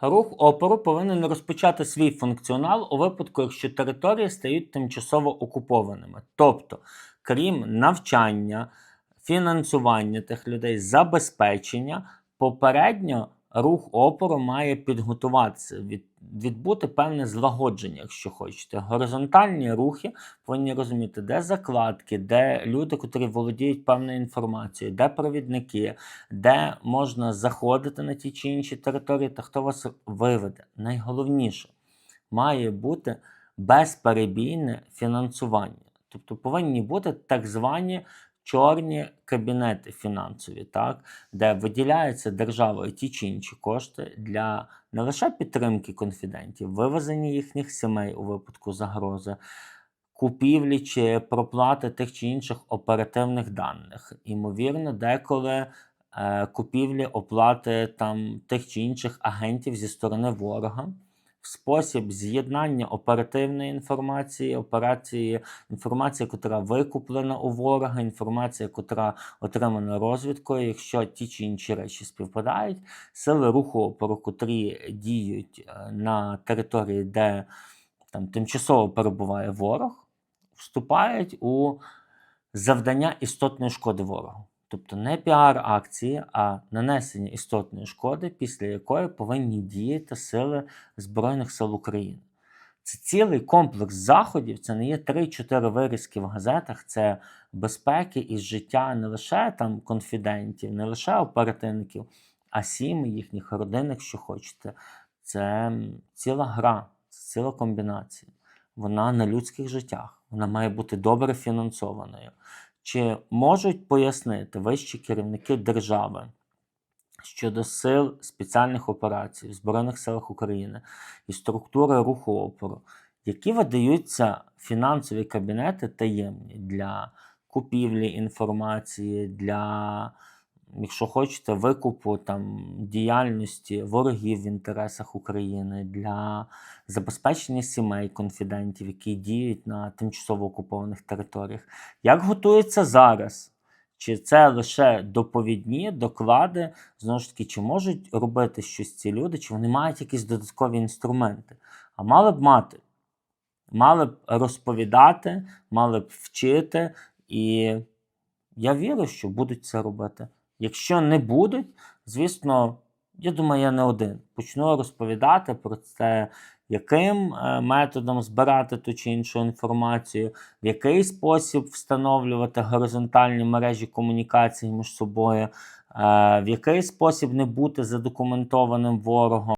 Рух опору повинен розпочати свій функціонал у випадку, якщо території стають тимчасово окупованими. Тобто, крім навчання, фінансування тих людей, забезпечення, попередньо рух опору має підготуватися, від, відбути певне злагодження, якщо хочете. Горизонтальні рухи повинні розуміти, де закладки, де люди, котрі володіють певною інформацією, де провідники, де можна заходити на ті чи інші території, та хто вас виведе. Найголовніше має бути безперебійне фінансування. Тобто повинні бути так звані чорні кабінети фінансові, так, де виділяються державою ті чи інші кошти для не лише підтримки конфідентів, вивезення їхніх сімей у випадку загрози, купівлі чи проплати тих чи інших оперативних даних. Імовірно, деколи е, купівлі оплати там тих чи інших агентів зі сторони ворога. Спосіб з'єднання оперативної інформації, операції, інформації, яка викуплена у ворога, інформація, яка отримана розвідкою, якщо ті чи інші речі співпадають, сили руху опору, котрі діють е, на території, де там тимчасово перебуває ворог, вступають у завдання істотної шкоди ворогу. Тобто не піар-акції, а нанесення істотної шкоди, після якої повинні діяти сили Збройних сил України. Це цілий комплекс заходів, це не є 3-4 вирізки в газетах, це безпеки і життя не лише там конфідентів, не лише оперативників, а сім'ї їхніх родин, якщо хочете. Це ціла гра, це ціла комбінація. Вона на людських життях, вона має бути добре фінансованою. Чи можуть пояснити вищі керівники держави щодо сил спеціальних операцій в Збройних силах України і структури руху опору, які видаються фінансові кабінети таємні для купівлі інформації, для, якщо хочете, викупу там діяльності ворогів в інтересах України, для забезпечення сімей конфідентів, які діють на тимчасово окупованих територіях. Як готується зараз? Чи це лише доповідні доклади? Знову ж таки, чи можуть робити щось ці люди, чи вони мають якісь додаткові інструменти? А мали б мати, мали б розповідати, мали б вчити, і я вірю, що будуть це робити. Якщо не будуть, звісно, я думаю, я не один. Почну розповідати про це, яким е, методом збирати ту чи іншу інформацію, в який спосіб встановлювати горизонтальні мережі комунікації між собою, е, в який спосіб не бути задокументованим ворогом.